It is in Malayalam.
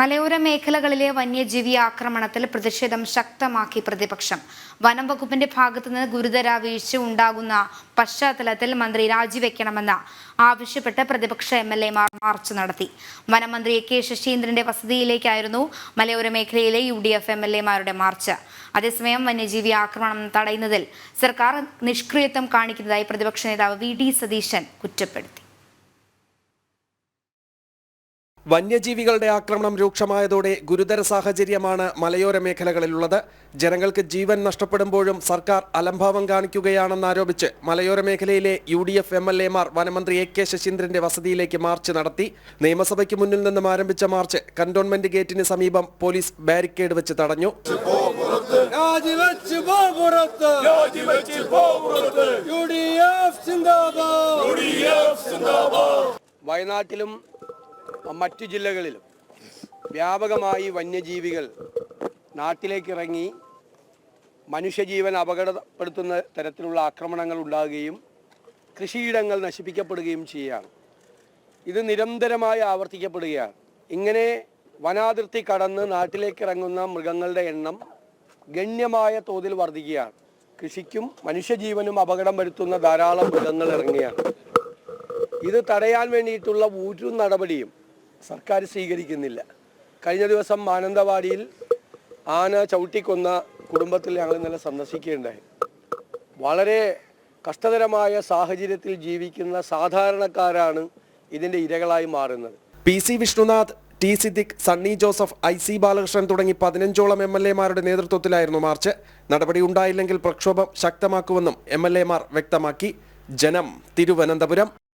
മലയോര മേഖലകളിലെ വന്യജീവി ആക്രമണത്തിൽ പ്രതിഷേധം ശക്തമാക്കി പ്രതിപക്ഷം. വനം വകുപ്പിന്റെ ഭാഗത്തുനിന്ന് ഗുരുതര വീഴ്ച ഉണ്ടാകുന്ന പശ്ചാത്തലത്തിൽ മന്ത്രി രാജിവെക്കണമെന്ന് ആവശ്യപ്പെട്ട് പ്രതിപക്ഷ എം എൽ എമാർ മാർച്ച് നടത്തി. വനമന്ത്രി എ കെ ശശീന്ദ്രന്റെ വസതിയിലേക്കായിരുന്നു മലയോര മേഖലയിലെ U D F M L എമാരുടെ മാർച്ച്. അതേസമയം വന്യജീവി ആക്രമണം തടയുന്നതിൽ സർക്കാർ നിഷ്ക്രിയത്വം കാണിക്കുന്നതായി പ്രതിപക്ഷ നേതാവ് വി ഡി സതീശൻ കുറ്റപ്പെടുത്തി. വന്യജീവികളുടെ ആക്രമണം രൂക്ഷമായതോടെ ഗുരുതര സാഹചര്യമാണ് മലയോര മേഖലകളിലുള്ളത്. ജനങ്ങൾക്ക് ജീവൻ നഷ്ടപ്പെടുമ്പോഴും സർക്കാർ അലംഭാവം കാണിക്കുകയാണെന്നാരോപിച്ച് മലയോര മേഖലയിലെ U D F M L എമാർ വനമന്ത്രി എ കെ ശശീന്ദ്രന്റെ വസതിയിലേക്ക് മാർച്ച് നടത്തി. നിയമസഭയ്ക്ക് മുന്നിൽ നിന്നും ആരംഭിച്ച മാർച്ച് കന്റോൺമെന്റ് ഗേറ്റിന് സമീപം പോലീസ് ബാരിക്കേഡ് വെച്ച് തടഞ്ഞു. വയനാട്ടിലും മറ്റു ജില്ലകളിലും വ്യാപകമായി വന്യജീവികൾ നാട്ടിലേക്ക് ഇറങ്ങി മനുഷ്യജീവൻ അപകടപ്പെടുത്തുന്ന തരത്തിലുള്ള ആക്രമണങ്ങൾ ഉണ്ടാകുകയും കൃഷിയിടങ്ങൾ നശിപ്പിക്കപ്പെടുകയും ചെയ്യുകയാണ്. ഇത് നിരന്തരമായി ആവർത്തിക്കപ്പെടുകയാണ്. ഇങ്ങനെ വനാതിർത്തി കടന്ന് നാട്ടിലേക്ക് ഇറങ്ങുന്ന മൃഗങ്ങളുടെ എണ്ണം ഗണ്യമായ തോതിൽ വർദ്ധിക്കുകയാണ് കൃഷിക്കും മനുഷ്യജീവനും അപകടം വരുത്തുന്ന ധാരാളം മൃഗങ്ങൾ ഇറങ്ങുകയാണ്. ഇത് തടയാൻ വേണ്ടിയിട്ടുള്ള ഒരു നടപടിയും സർക്കാർ സ്വീകരിക്കുന്നില്ല. കഴിഞ്ഞ ദിവസം മാനന്തവാടിയിൽ ആന ചവിട്ടിക്കൊന്ന കുടുംബത്തിൽ ഞങ്ങൾ ഇന്നലെ സന്ദർശിക്കുകയുണ്ടായി. വളരെ കഷ്ടതരമായ സാഹചര്യത്തിൽ ജീവിക്കുന്ന സാധാരണക്കാരാണ് ഇതിന്റെ ഇരകളായി മാറുന്നത്. P C Vishnunath T Siddique Sunny Joseph I C Balakrishnan തുടങ്ങി പതിനഞ്ചോളം എം എൽ എമാരുടെ നേതൃത്വത്തിലായിരുന്നു മാർച്ച്. നടപടി ഉണ്ടായില്ലെങ്കിൽ പ്രക്ഷോഭം ശക്തമാക്കുമെന്നും എം എൽ എമാർ വ്യക്തമാക്കി. ജനം തിരുവനന്തപുരം.